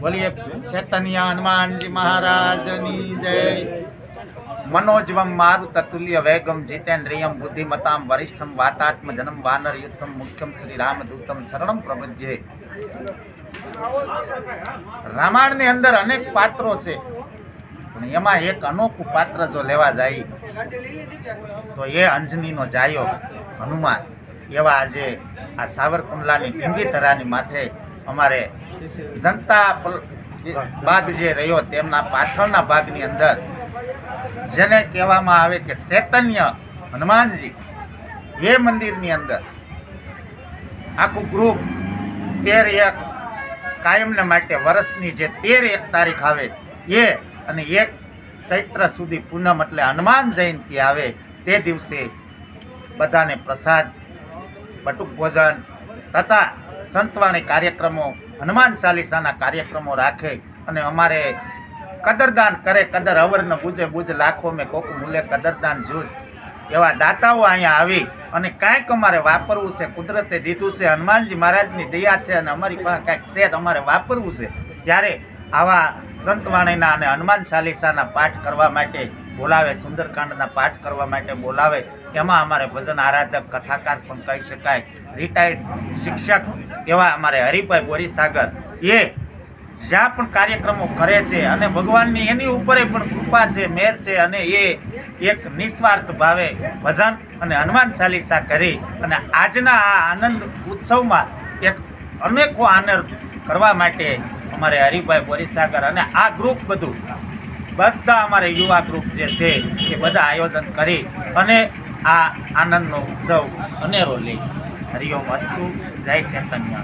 બોલીએ ચેતન્ય હનુમાનજી મહારાજની જય. મનોજવમ મારુ તતુલ્ય વેગમ જીતેન્દ્રિયમ બુદ્ધિમતામ વરિષ્ઠમ વાતાત્મ જનમ વાનર યુદ્ધમ મુખ્યમ શ્રી રામદૂતમ શરણમ પ્રબધ્યે રામાયણની અંદર અનેક પાત્રો છે, પણ એમાં એક અનોખું પાત્ર જો લેવા જાય, તો એ અંજનીનો જાયો હનુમાન. એવા આજે આ સાવરકુંડલાની ઢીંગીધરાની માથે અમારે જનતા ભાગ જે રહ્યો તેમના પાછળના ભાગની અંદર જેને કહેવામાં આવે કે ચૈતન્ય હનુમાનજી, એ મંદિરની અંદર આખું ગ્રુપ તેર એક કાયમને માટે વર્ષની જે તેર એક તારીખ આવે, એ અને એક ચૈત્ર સુધી પૂનમ એટલે હનુમાન જયંતિ આવે, તે દિવસે બધાને પ્રસાદ, બટુક ભોજન તથા સંતવાણી કાર્યક્રમો, હનુમાન ચાલીસાના કાર્યક્રમો રાખે અને અમારે કદરદાન કરે, કદર અવરને બુજે બુજ લાખો મેં કોક મૂલે કદરદાન જૂસ એવા દાતાઓ અહીંયા આવી અને કાંઈક અમારે વાપરવું છે, કુદરતે દીધું છે, હનુમાનજી મહારાજની દયા છે અને અમારી પાસે કાંઈક છે અમારે વાપરવું છે. ત્યારે આવા સંતવાણીના અને હનુમાન ચાલીસાના પાઠ કરવા માટે બોલાવે, સુંદરકાંડના પાઠ કરવા માટે બોલાવે, એમાં અમારે ભજન આરાધક, કથાકાર પણ કહી શકાય. રિટાયર્ડ શિક્ષક એવા અમારે હરિભાઈ બોરીસાગર. એ જ્યાં પણ કાર્યક્રમો કરે છે અને ભગવાનની એની ઉપરે પણ કૃપા છે, મેર છે અને એ એક નિસ્વાર્થ ભાવે ભજન અને હનુમાન ચાલીસા કરી અને આજના આ આનંદ ઉત્સવમાં એક અનેકો આનંદ કરવા માટે અમારે હરિભાઈ બોરીસાગર અને આ ગ્રુપ બધું બધા અમારે યુવા ગ્રુપ જે છે એ બધા આયોજન કરી અને આ આનંદનો ઉત્સવ અનેરો લે હરિઓમ અસ્તુ. જય ચૈતન્ય